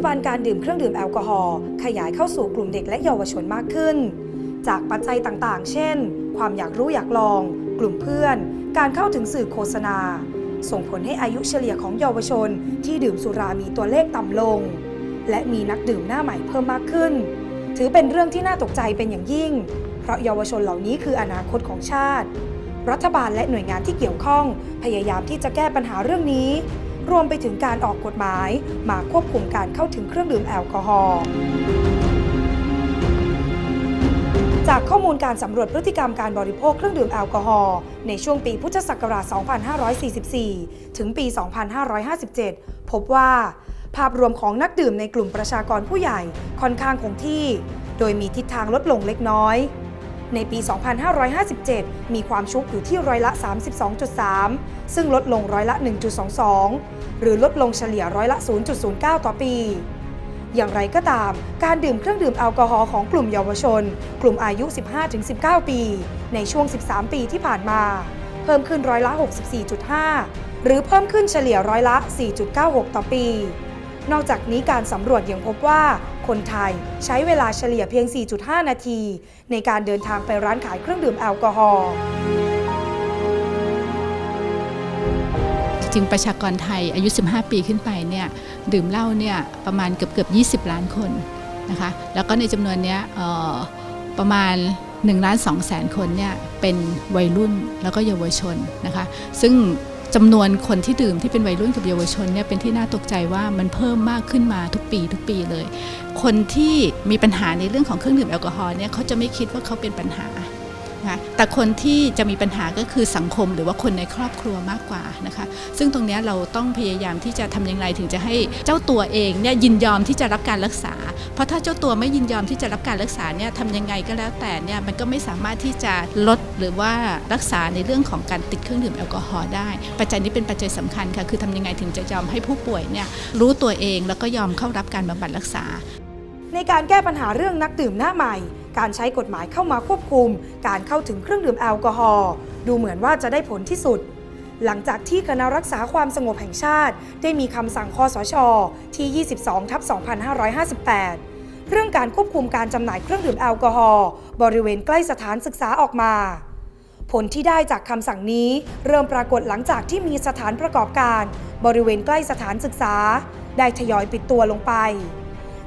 ปัจจุบันการดื่มเครื่องดื่มแอลกอฮอล์ขยายเข้าสู่กลุ่มเด็กและเยาวชนมากขึ้น จากปัจจัยต่างๆ เช่น ความอยากรู้อยากลอง กลุ่มเพื่อน การเข้าถึงสื่อโฆษณา ส่งผลให้อายุเฉลี่ยของเยาวชน ที่ดื่มสุรามีตัวเลขต่ำลง และมีนักดื่มหน้าใหม่เพิ่มมากขึ้น ถือเป็นเรื่องที่น่าตกใจเป็นอย่างยิ่ง เพราะเยาวชนเหล่านี้คืออนาคตของชาติ รัฐบาลและหน่วยงานที่เกี่ยวข้อง พยายามที่จะแก้ปัญหาเรื่องนี้ รวมไปถึงการออกกฎหมาย มาควบคุมการเข้าถึงเครื่องดื่มแอลกอฮอล์จากข้อมูลการสำรวจพฤติกรรมการบริโภคเครื่องดื่มแอลกอฮอล์ในช่วงปีพุทธศักราช 2544 ถึงปี 2557 พบว่า ภาพรวมของนักดื่มในกลุ่มประชากรผู้ใหญ่ค่อนข้างคงที่ โดยมีทิศทางลดลงเล็กน้อย ในปี 2557 มีความชุกอยู่ที่ร้อยละ 32.3 ซึ่งลดลงร้อยละ 1.22 หรือลดลงเฉลี่ยร้อยละ 0.09 ต่อปี อย่างไรก็ตาม การดื่มเครื่องดื่มแอลกอฮอล์ของกลุ่มเยาวชน กลุ่มอายุ 15-19 ปี ในช่วง 13 ปีที่ผ่านมา เพิ่มขึ้นร้อยละ 64.5 หรือเพิ่มขึ้นเฉลี่ยร้อยละ 4.96 ต่อปี นอกจากนี้การสำรวจยังพบว่า คนไทย ใช้เวลาเฉลี่ยเพียง 4.5 นาที ในการเดินทางไปร้านขายเครื่องดื่มแอลกอฮอล์ จริงประชากรไทยอายุ 15 ปีขึ้นไปเนี่ยดื่มเหล้าเนี่ยประมาณเกือบเกือบ20 ล้านคนนะคะแล้วก็ในจำนวนนี้ประมาณ1ล้าน2แสนคนเนี่ยเป็นวัยรุ่นแล้วก็เยาวชนนะคะซึ่ง จำนวนคนที่ดื่มที่เป็นวัยรุ่นกับเยาวชนเนี่ยเป็นที่น่าตกใจว่ามันเพิ่มมากขึ้นมาทุกปีทุกปีเลย คนที่มีปัญหาในเรื่องของเครื่องดื่มแอลกอฮอล์เนี่ยเขาจะไม่คิดว่าเขาเป็นปัญหา นะแต่คนที่จะมีปัญหาก็คือสังคมหรือว่าคนในครอบครัวมากกว่านะคะ ซึ่งตรงนี้เราต้องพยายามที่จะทำอย่างไรถึงจะให้เจ้าตัวเองเนี่ยยินยอมที่จะรับการรักษา เพราะถ้าเจ้าตัวไม่ยินยอมที่จะรับการรักษาเนี่ยทำยังไงก็แล้วแต่เนี่ยมันก็ไม่สามารถที่จะลดหรือว่ารักษาในเรื่องของการติดเครื่องดื่มแอลกอฮอล์ได้ ปัจจัยนี้เป็นปัจจัยสำคัญค่ะคือทำยังไงถึงจะยอมให้ผู้ป่วยเนี่ยรู้ตัวเองแล้วก็ยอมเข้ารับการบำบัดรักษา ในการแก้ปัญหาเรื่องนักดื่มหน้าใหม่ การใช้กฎหมายเข้ามาควบคุม การเข้าถึงเครื่องดื่มแอลกอฮอล์ดูเหมือนว่าจะได้ผลที่สุด หลังจากที่คณะรักษาความสงบแห่งชาติ ได้มีคำสั่งคอสชที่ 22 ทับ 2558 เรื่องการควบคุมการจำหน่ายเครื่องดื่มแอลกอฮอล์บริเวณใกล้สถานศึกษาออกมาผลที่ได้จากคำสั่งนี้เริ่มปรากฏหลังจากที่มีสถานประกอบการ บริเวณใกล้สถานศึกษา ได้ทยอยปิดตัวลงไป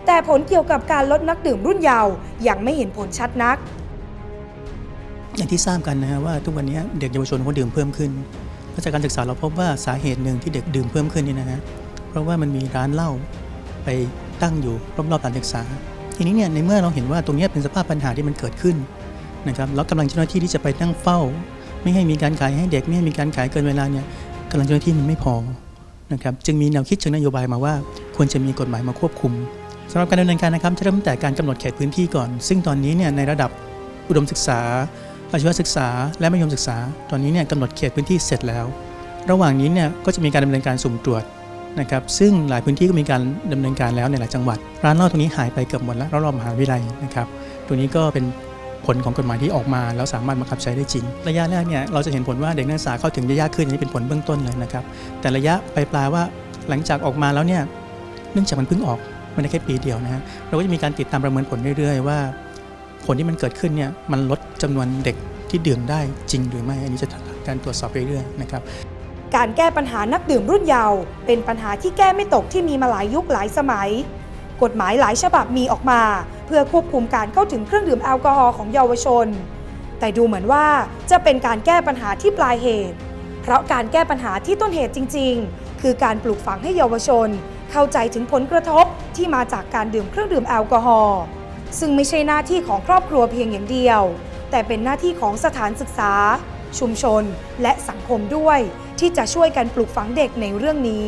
แต่ผลเกี่ยวกับการลดนักดื่มรุ่นเยาว์ยังไม่เห็นผลชัดนัก อย่างที่ทราบกันนะฮะว่าทุกวันนี้เด็กเยาวชนเขาดื่มเพิ่มขึ้นและจากการศึกษาเราพบว่าสาเหตุหนึ่งที่เด็กดื่มเพิ่มขึ้นนี่นะฮะเพราะว่ามันมีร้านเหล้าไปตั้งอยู่รอบๆสถานศึกษา ทีนี้เนี่ยในเมื่อเราเห็นว่าตรงนี้เป็นสภาพปัญหาที่มันเกิดขึ้นนะครับแล้วกำลังเจ้าหน้าที่ที่จะไปนั่งเฝ้า ไม่ให้มีการขายให้เด็กไม่ให้มีการขายเกินเวลาเนี่ยกำลังเจ้าหน้าที่มันไม่พอนะครับจึงมีแนวคิดเชิงนโยบายมาว่า ควรจะมีกฎหมายมาควบคุม สำหรับการดำเนินการนะครับจะเริ่มแต่การกำหนดเขตพื้นที่ก่อน ซึ่งตอนนี้เนี่ยในระดับอุดมศึกษา อาชีวศึกษา และมัธยมศึกษา ตอนนี้เนี่ยกำหนดเขตพื้นที่เสร็จแล้ว ระหว่างนี้เนี่ยก็จะมีการดำเนินการสุ่มตรวจนะครับซึ่งหลายพื้นที่ก็มีการดำเนินการแล้วในหลายจังหวัด ร้านเหล้าตรงนี้หายไปเกือบหมดแล้วรอบมหาวิทยาลัยนะครับตัวนี้ก็เป็นผลของกฎหมายที่ออกมา แล้วสามารถบังคับใช้ได้จริง ระยะแรกเนี่ยเราจะเห็นผลว่าเด็กนักศึกษาเข้าถึงได้ยากขึ้นอันนี้เป็นผลเบื้องต้นเลยนะครับแต่ระยะปลายๆว่าหลังจากออกมาแล้วเนี่ยเนื่องจากมันเพิ่งออก มันได้แค่ปีเดียวนะฮะเราก็จะมีการติดตามประเมินผลเรื่อยๆ ว่า ผลที่มันเกิดขึ้นเนี่ยมันลดจำนวนเด็กที่ดื่มได้จริงหรือไม่ อันนี้จะทำการตรวจสอบเรื่อยๆนะครับการแก้ปัญหานักดื่มรุ่นเยาว์เป็นปัญหาที่แก้ไม่ตกที่มีมาหลายยุคหลายสมัย กฎหมายหลายฉบับมีออกมา เพื่อควบคุมการเข้าถึงเครื่องดื่มแอลกอฮอล์ของเยาวชน แต่ดูเหมือนว่าจะเป็นการแก้ปัญหาที่ปลายเหตุ เพราะการแก้ปัญหาที่ต้นเหตุจริง ๆ คือการปลูกฝังให้เยาวชน เข้าใจถึงผลกระทบ ที่มาจากการดื่มเครื่องดื่มแอลกอฮอล์ซึ่งไม่ใช่หน้าที่ของครอบครัวเพียงอย่างเดียว แต่เป็นหน้าที่ของสถานศึกษา ชุมชน และสังคมด้วย ที่จะช่วยกันปลูกฝังเด็กในเรื่องนี้